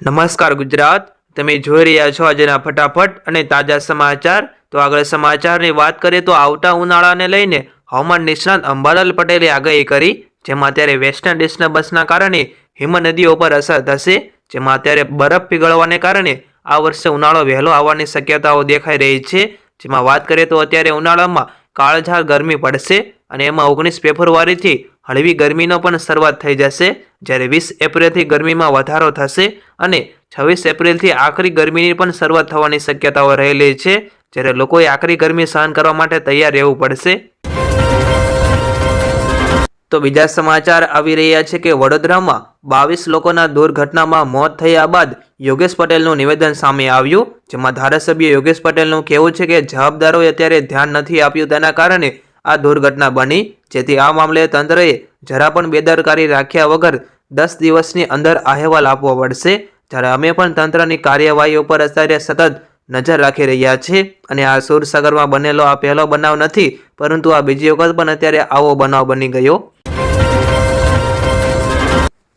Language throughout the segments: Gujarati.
નમસ્કાર ગુજરાત. તમે જોઈ રહ્યા છો આજના ફટાફટ અને તાજા સમાચાર. તો આગળ સમાચારની વાત કરીએ તો આવતા ઉનાળાને લઈને હવામાન નિષ્ણાત અંબાલાલ પટેલે આગાહી કરી, જેમાં અત્યારે વેસ્ટર્ન ડિસ્ટર્બન્સના કારણે હિમ નદીઓ પર અસર થશે, જેમાં અત્યારે બરફ પીગળવાને કારણે આ વર્ષે ઉનાળો વહેલો આવવાની શક્યતાઓ દેખાઈ રહી છે. જેમાં વાત કરીએ તો અત્યારે ઉનાળામાં કાળઝાળ ગરમી પડશે અને એમાં ઓગણીસ ફેબ્રુઆરીથી હળવી ગરમીનો પણ શરૂઆત થઈ જશે. જ્યારે વીસ એપ્રિલથી ગરમીમાં વધારો થશે અને છવ્વીસ એપ્રિલથી આખરી ગરમીની પણ શરૂઆત થવાની શક્યતાઓ રહેલી છે. જ્યારે લોકોએ આખરી ગરમી સહન કરવા માટે તૈયાર રહેવું પડશે. તો બીજા સમાચાર આવી રહ્યા છે કે વડોદરામાં બાવીસ લોકોના દુર્ઘટનામાં મોત થયા બાદ યોગેશ પટેલનું નિવેદન સામે આવ્યું. જેમાં ધારાસભ્ય યોગેશ પટેલનું કહેવું છે કે જવાબદારોએ અત્યારે ધ્યાન નથી આપ્યું તેના કારણે આ દુર્ઘટના બની. જેથી આ મામલે તંત્રએ જરા પણ બેદરકારી રાખ્યા વગર દસ દિવસની અંદર અહેવાલ આપવો પડશે. જ્યારે અમે પણ તંત્રની કાર્યવાહી ઉપર અત્યારે સતત નજર રાખી રહ્યા છીએ અને આ સુરસાગરમાં બનેલો આ પહેલો બનાવ નથી, પરંતુ આ બીજી વખત પણ અત્યારે આવો બનાવ બની ગયો.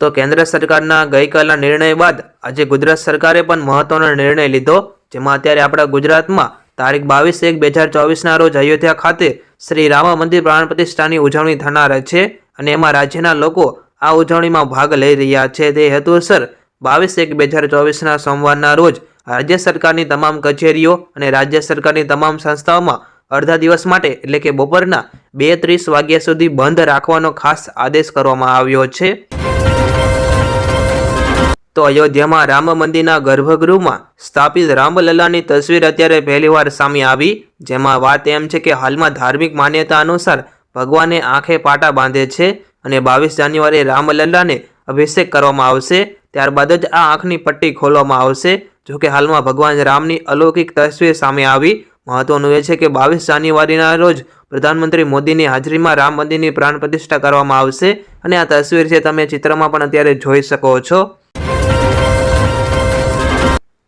તો કેન્દ્ર સરકારના ગઈકાલના નિર્ણય બાદ આજે ગુજરાત સરકારે પણ મહત્વનો નિર્ણય લીધો, જેમાં અત્યારે આપણા ગુજરાતમાં તારીખ બાવીસ એક બે હજાર ચોવીસના રોજ અયોધ્યા ખાતે શ્રી રામા મંદિર પ્રાણ પ્રતિષ્ઠાની ઉજવણી થનાર છે અને એમાં રાજ્યના લોકો આ ઉજવણીમાં ભાગ લઈ રહ્યા છે. તે હેતુસર બાવીસ એક બે હજાર ચોવીસના સોમવારના રોજ રાજ્ય સરકારની તમામ કચેરીઓ અને રાજ્ય સરકારની તમામ સંસ્થાઓમાં અડધા દિવસ માટે એટલે કે બપોરના બે ત્રીસ વાગ્યા સુધી બંધ રાખવાનો ખાસ આદેશ કરવામાં આવ્યો છે. તો અયોધ્યામાં રામ મંદિરના ગર્ભગૃહમાં સ્થાપિત રામલલ્લાની તસવીર અત્યારે પહેલીવાર સામે આવી, જેમાં વાત એમ છે કે હાલમાં ધાર્મિક માન્યતા અનુસાર ભગવાને આંખે પાટા બાંધે છે અને બાવીસ જાન્યુઆરીએ રામલલ્લાને અભિષેક કરવામાં આવશે. ત્યારબાદ જ આ આંખની પટ્ટી ખોલવામાં આવશે જોકે હાલમાં ભગવાન રામની અલૌકિક તસવીર સામે આવી. મહત્વનું એ છે કે બાવીસ જાન્યુઆરીના રોજ પ્રધાનમંત્રી મોદીની હાજરીમાં રામ મંદિરની પ્રાણ પ્રતિષ્ઠા કરવામાં આવશે અને આ તસવીર છે તમે ચિત્રમાં પણ અત્યારે જોઈ શકો છો.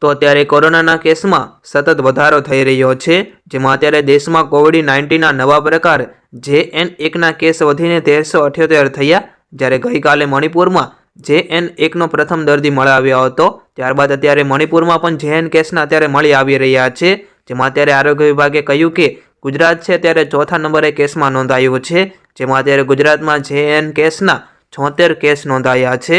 તો અત્યારે કોરોનાના કેસમાં સતત વધારો થઈ રહ્યો છે, જેમાં અત્યારે દેશમાં કોવિડ નાઇન્ટીનના નવા પ્રકાર જે એન એકના કેસ વધીને તેરસો અઠ્યોતેર થયા. જ્યારે ગઈકાલે મણિપુરમાં જે એન એકનો પ્રથમ દર્દી મળી આવ્યો હતો, ત્યારબાદ અત્યારે મણિપુરમાં પણ જે એન કેસના અત્યારે મળી આવી રહ્યા છે, જેમાં અત્યારે આરોગ્ય વિભાગે કહ્યું કે ગુજરાત છે અત્યારે ચોથા નંબરે કેસમાં નોંધાયું છે, જેમાં અત્યારે ગુજરાતમાં જે એન કેસના છોતેર કેસ નોંધાયા છે.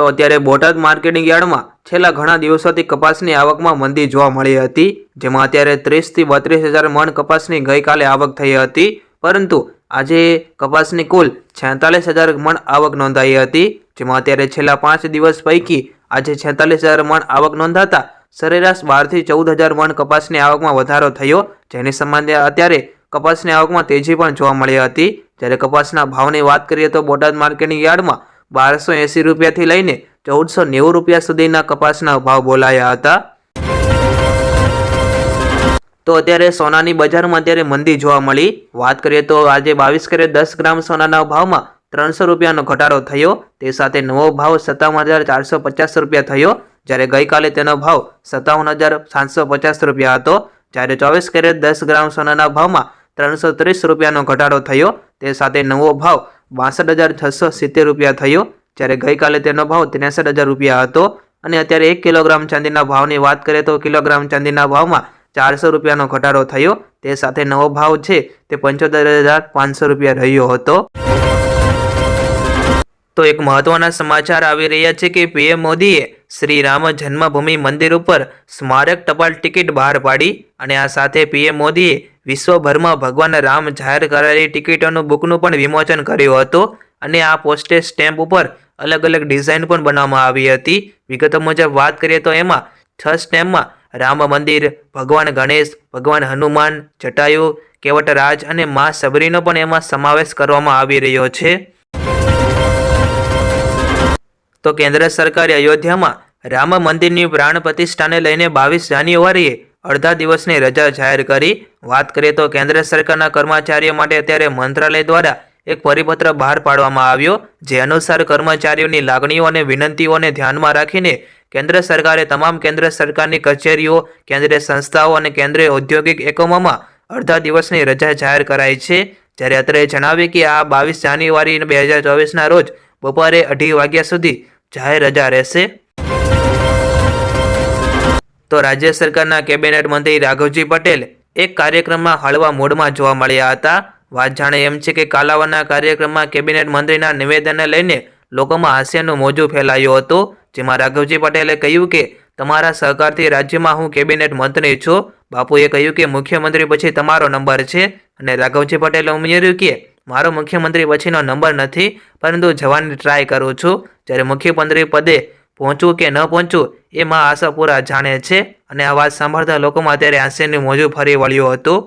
તો અત્યારે બોટાદ માર્કેટિંગ યાર્ડમાં છેલ્લા ઘણા દિવસોથી કપાસની આવકમાં મંદી જોવા મળી હતી, જેમાં અત્યારે ત્રીસથી બત્રીસ હજાર મણ કપાસની ગઈકાલે આવક થઈ હતી, પરંતુ આજે કપાસની કુલ છેતાલીસ હજાર મણ આવક નોંધાઈ હતી, જેમાં અત્યારે છેલ્લા પાંચ દિવસ પૈકી આજે છેતાલીસ હજાર મણ આવક નોંધાતા સરેરાશ બારથી ચૌદ હજાર મણ કપાસની આવકમાં વધારો થયો, જેની સંબંધે અત્યારે કપાસની આવકમાં તેજી પણ જોવા મળી હતી. જ્યારે કપાસના ભાવની વાત કરીએ તો બોટાદ માર્કેટિંગ યાર્ડમાં બારસો એંસી રૂપિયાથી લઈને ચૌદસો નેવું રૂપિયા સુધીના કપાસના ભાવ બોલાયા હતા. તો અત્યારે સોનાની બજારમાં અત્યારે મંદી જોવા મળી. વાત કરીએ તો આજે બાવીસ કેરેટ દસ ગ્રામ સોનાના ભાવમાં ત્રણસો રૂપિયાનો ઘટાડો થયો. તે સાથે નવો ભાવ સત્તાવન હજાર ચારસો પચાસ રૂપિયા થયો. જ્યારે ગઈકાલે તેનો ભાવ સત્તાવન હજાર સાતસો પચાસ રૂપિયા હતો. જ્યારે ચોવીસ કેરેટ દસ ગ્રામ સોનાના ભાવમાં ત્રણસો ત્રીસ રૂપિયાનો ઘટાડો થયો. તે સાથે નવો ભાવ બાસઠ હજાર છસો સિત્તેર રૂપિયા થયો. જ્યારે ગઈકાલે તેનો ભાવ ત્રેસઠ હજાર રૂપિયા હતો. અને અત્યારે એક કિલોગ્રામ ચાંદીના ભાવની વાત કરીએ તો કિલોગ્રામ ચાંદીના ભાવમાં ચારસો રૂપિયાનો ઘટાડો થયો. તે સાથે નવો ભાવ છે તે પંચોતેર હજાર પાંચસો રૂપિયા રહ્યો હતો. તો એક મહત્વના સમાચાર આવી રહ્યા છે કે પીએમ મોદીએ શ્રી રામ જન્મભૂમિ મંદિર ઉપર સ્મારક ટપાલ ટિકિટ બહાર પાડી. અને આ સાથે પીએમ મોદીએ વિશ્વભરમાં ભગવાન રામ જાહેર કરાયેલી ટિકિટોનું બુકનું પણ વિમોચન કર્યું હતું અને આ પોસ્ટેજ સ્ટેમ્પ ઉપર અલગ અલગ ડિઝાઇન પણ બનાવવામાં આવી હતી. વિગતો મુજબ વાત કરીએ તો એમાં છ સ્ટેમ્પમાં રામ મંદિર, ભગવાન ગણેશ, ભગવાન હનુમાન, જટાયુ કેવટરાજ અને મા સબરીનો પણ એમાં સમાવેશ કરવામાં આવી રહ્યો છે. તો કેન્દ્ર સરકારે અયોધ્યામાં રામ મંદિરની પ્રાણ પ્રતિષ્ઠાને લઈને બાવીસ જાન્યુઆરીએ અડધા દિવસની રજા જાહેર કરી. વાત કરીએ તો કેન્દ્ર સરકારના કર્મચારીઓ માટે અત્યારે મંત્રાલય દ્વારા એક પરિપત્ર બહાર પાડવામાં આવ્યો, જે અનુસાર કર્મચારીઓની લાગણીઓ અને વિનંતીઓને ધ્યાનમાં રાખીને કેન્દ્ર સરકારે તમામ કેન્દ્ર સરકારની કચેરીઓ, કેન્દ્રીય સંસ્થાઓ અને કેન્દ્રીય ઔદ્યોગિક એકમોમાં અડધા દિવસની રજા જાહેર કરાઈ છે. જ્યારે અત્રે જણાવ્યું કે આ બાવીસ જાન્યુઆરી બે હજાર ચોવીસના રોજ બપોરે અઢી વાગ્યા સુધી જાહેર રજા રહેશે. તો રાજ્ય સરકારના કેબિનેટ મંત્રી રાઘવજી પટેલ એક કાર્યક્રમમાં હળવા મૂડમાં જોવા મળ્યા હતા. વાત જાણે એમ છે કે કાલાવાના કાર્યક્રમમાં કેબિનેટ મંત્રીના નિવેદનને લઈને લોકોમાં હાસ્યનું મોજું ફેલાયું હતું. જેમાં રાઘવજી પટેલે કહ્યું કે, તમારા સહકારથી રાજ્યમાં હું કેબિનેટ મંત્રી છું. બાપુએ કહ્યું કે, મુખ્યમંત્રી પછી તમારો નંબર છે. અને રાઘવજી પટેલે ઉમેર્યું કે, મારો મુખ્યમંત્રી પછીનો નંબર નથી, પરંતુ જવાની ટ્રાય કરું છું. જ્યારે મુખ્યમંત્રી પદે પહોંચવું કે ન પહોંચવું, એ માં આશાપુરા જાણે છે અને આ વાત સાંભળતા લોકોમાં અત્યારે હાસ્યનું મોજું ફરી વળ્યું હતું.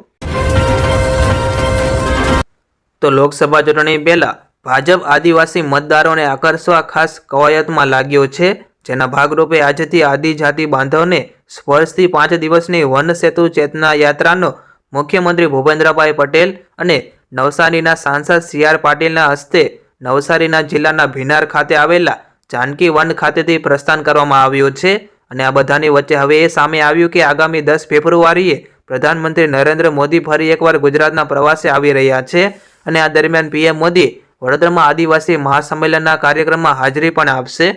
તો લોકસભા ચૂંટણી પહેલાં ભાજપ આદિવાસી મતદારોને આકર્ષવા ખાસ કવાયતમાં લાગ્યો છે, જેના ભાગરૂપે આજથી આદિજાતિ બાંધવને સ્પર્શથી પાંચ દિવસની વન સેતુ ચેતના યાત્રાનો મુખ્યમંત્રી ભૂપેન્દ્રભાઈ પટેલ અને નવસારીના સાંસદ સી આર પાટીલના હસ્તે નવસારીના જિલ્લાના ભીનાર ખાતે આવેલા જાનકી વન ખાતેથી પ્રસ્થાન કરવામાં આવ્યું છે અને આ બધાની વચ્ચે હવે એ સામે આવ્યું કે આગામી દસ ફેબ્રુઆરીએ પ્રધાનમંત્રી નરેન્દ્ર મોદી ફરી એકવાર ગુજરાતના પ્રવાસે આવી રહ્યા છે અને આ દરમિયાન પીએમ મોદી વડોદરામાં આદિવાસી મહાસંમેલનના કાર્યક્રમમાં હાજરી પણ આપશે.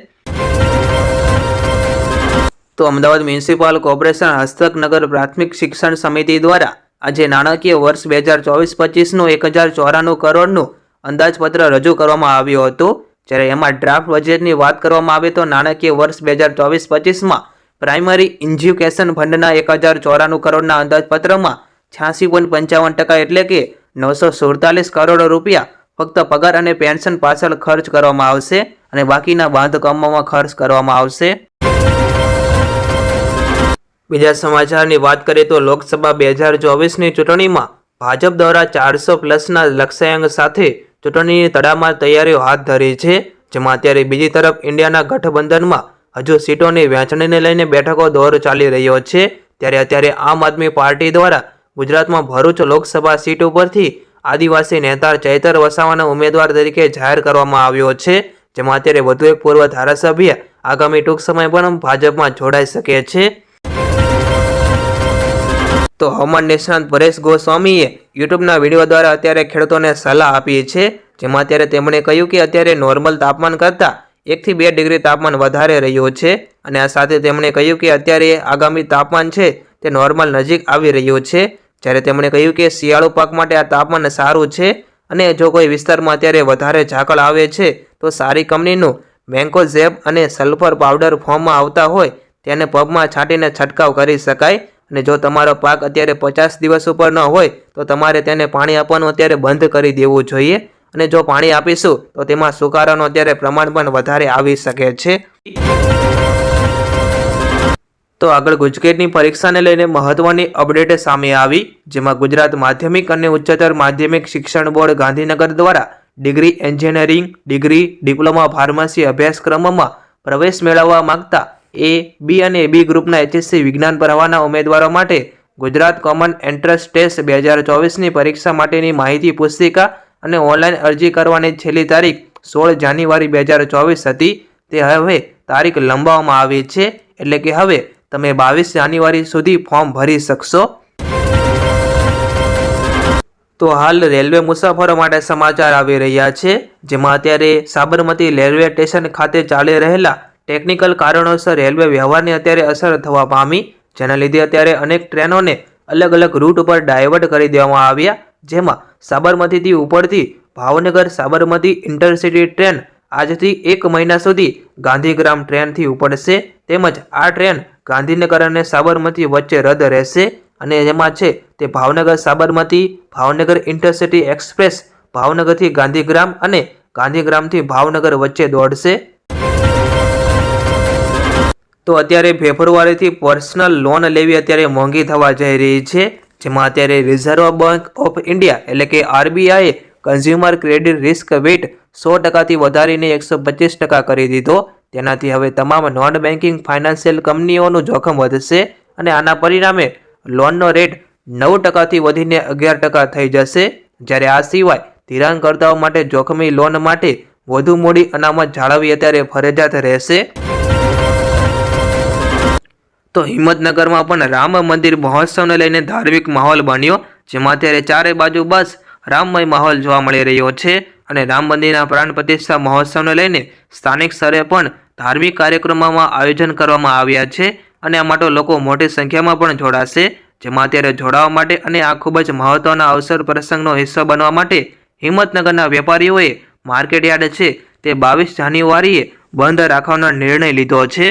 તો અમદાવાદ મ્યુનિસિપલ કોર્પોરેશન હસ્તકનગર પ્રાથમિક શિક્ષણ સમિતિ દ્વારા આજે નાણાકીય વર્ષ બે હજાર ચોવીસ પચીસનું એક હજાર ચોરાણું કરોડનું અંદાજપત્ર રજૂ કરવામાં આવ્યું હતું. જ્યારે એમાં ડ્રાફ્ટ બજેટની વાત કરવામાં આવે તો નાણાકીય વર્ષ બે હજાર ચોવીસ પચીસમાં પ્રાઇમરી ઇન્જ્યુકેશન ફંડના એક હજાર ચોરાણું કરોડના અંદાજપત્રમાં છ્યાસી પોઈન્ટ પંચાવન ટકા એટલે કે નવસો સુડતાલીસ કરોડ રૂપિયા ફક્ત પગાર અને પેન્શન પાછળ ખર્ચ કરવામાં આવશે અને બાકીના બાંધકામોમાં ખર્ચ કરવામાં આવશે. બીજા સમાચારની વાત કરીએ તો લોકસભા બે હજાર ચોવીસની ચૂંટણીમાં ભાજપ દ્વારા ચારસો પ્લસના લક્ષ્યાંક સાથે ચૂંટણીની તડામાર તૈયારીઓ હાથ ધરી છે, જેમાં અત્યારે બીજી તરફ ઇન્ડિયાના ગઠબંધનમાં હજુ સીટોની વહેંચણીને લઈને બેઠકો દોર ચાલી રહ્યો છે. ત્યારે અત્યારે આમ આદમી પાર્ટી દ્વારા ગુજરાતમાં ભરૂચ લોકસભા સીટ ઉપરથી આદિવાસી નેતા ચૈતર વસાવાના ઉમેદવાર તરીકે જાહેર કરવામાં આવ્યો છે, જેમાં અત્યારે વધુ એક પૂર્વ ધારાસભ્ય આગામી ટૂંક સમય પણ ભાજપમાં જોડાઈ શકે છે. તો હવામાન નિષ્ણાંત પરેશ ગોસ્વામીએ યુટ્યુબના વીડિયો દ્વારા અત્યારે ખેડૂતોને સલાહ આપી છે. જેમાં અત્યારે તેમણે કહ્યું કે અત્યારે નોર્મલ તાપમાન કરતાં એકથી બે ડિગ્રી તાપમાન વધારે રહ્યું છે. અને આ સાથે તેમણે કહ્યું કે અત્યારે આગામી તાપમાન છે તે નોર્મલ નજીક આવી રહ્યું છે. જ્યારે તેમણે કહ્યું કે શિયાળુ પાક માટે આ તાપમાન સારું છે અને જો કોઈ વિસ્તારમાં અત્યારે વધારે ઝાકળ આવે છે, તો સારી કંપનીનું મેન્કોઝેબ અને સલ્ફર પાવડર ફોર્મમાં આવતા હોય, તેને પગમાં છાંટીને છંટકાવ કરી શકાય. અને જો તમારો પાક અત્યારે પચાસ દિવસ ઉપર ન હોય, તો તમારે તેને પાણી આપવાનું અત્યારે બંધ કરી દેવું જોઈએ. અને જો પાણી આપીશું, તો તેમાં સુકારાનું અત્યારે પ્રમાણ પણ વધારે આવી શકે છે. તો આગળ ગુજકેટની પરીક્ષાને લઈને મહત્વની અપડેટ સામે આવી, જેમાં ગુજરાત માધ્યમિક અને ઉચ્ચતર માધ્યમિક શિક્ષણ બોર્ડ ગાંધીનગર દ્વારા degree engineering, degree, diploma, pharmacy અભ્યાસક્રમમાં પ્રવેશ મેળવવા માંગતા એ, બી અને બી ગ્રુપના એચએસસી વિજ્ઞાન પ્રવાહના ઉમેદવારો માટે ગુજરાત કોમન એન્ટ્રન્સ ટેસ્ટ બે હજાર ચોવીસની પરીક્ષા માટેની માહિતી પુસ્તિકા અને ઓનલાઈન અરજી કરવાની છેલ્લી તારીખ સોળ જાન્યુઆરી બે હજાર ચોવીસ હતી. તે હવે તારીખ લંબાવવામાં આવી છે, એટલે કે હવે તમે બાવીસ જાન્યુઆરી સુધી ફોર્મ ભરી શકશો. તો હાલ રેલવે મુસાફરો માટે સમાચાર આવી રહ્યા છે, જેમાં અત્યારે સાબરમતી રેલવે સ્ટેશન ખાતે ચાલી રહેલા ટેકનિકલ કારણોસર રેલવે વ્યવહારને અત્યારે અસર થવા પામી, જેના લીધે અત્યારે અનેક ટ્રેનોને અલગ અલગ રૂટ ઉપર ડાયવર્ટ કરી દેવામાં આવ્યા, જેમાં સાબરમતીથી ઉપરથી ભાવનગર, સાબરમતી ઇન્ટરસિટી ટ્રેન આજથી એક મહિના સુધી ગાંધીગ્રામ ટ્રેનથી ઉપડશે, તેમજ આ ટ્રેન ગાંધીનગર અને સાબરમતી વચ્ચે રદ રહેશે, અને એમાં છે તે ભાવનગર, સાબરમતી, ભાવનગર ઇન્ટરસિટી એક્સપ્રેસ, ભાવનગરથી ગાંધીગ્રામ અને ગાંધીગ્રામથી ભાવનગર વચ્ચે દોડશે. તો અત્યારે ફેબ્રુઆરીથી પર્સનલ લોન લેવી અત્યારે મોંઘી થવા જઈ રહી છે, જેમાં અત્યારે રિઝર્વ બેંક ઓફ ઇન્ડિયા એટલે કે આરબીઆઈએ કન્ઝ્યુમર ક્રેડિટ રિસ્ક વેટ સો ટકાથી વધારીને એકસો પચીસ ટકા કરી દીધો. તેનાથી હવે તમામ નોન બેન્કિંગ ફાઇનાન્શિયલ કંપનીઓનું જોખમ વધશે અને આના પરિણામે લોનનો રેટ નવ ટકાથી વધીને અગિયાર ટકા થઈ જશે. જ્યારે આ સિવાય ધિરાણકર્તાઓ માટે જોખમી લોન માટે વધુ મોડી અનામત જાળવવી અત્યારે ફરજિયાત રહેશે. તો હિંમતનગરમાં પણ રામ મંદિર મહોત્સવને લઈને ધાર્મિક માહોલ બન્યો, જેમાં અત્યારે ચારે બાજુ બસ રામમય માહોલ જોવા મળી રહ્યો છે અને રામ મંદિરના પ્રાણ પ્રતિષ્ઠા મહોત્સવને લઈને સ્થાનિક સ્તરે પણ ધાર્મિક કાર્યક્રમોમાં આયોજન કરવામાં આવ્યા છે અને આ માટે લોકો મોટી સંખ્યામાં પણ જોડાશે, જેમાં અત્યારે જોડાવા માટે અને આ ખૂબ જ મહત્વના અવસર પ્રસંગનો હિસ્સો બનવા માટે હિંમતનગરના વેપારીઓએ માર્કેટ યાર્ડ છે તે બાવીસ જાન્યુઆરીએ બંધ રાખવાનો નિર્ણય લીધો છે.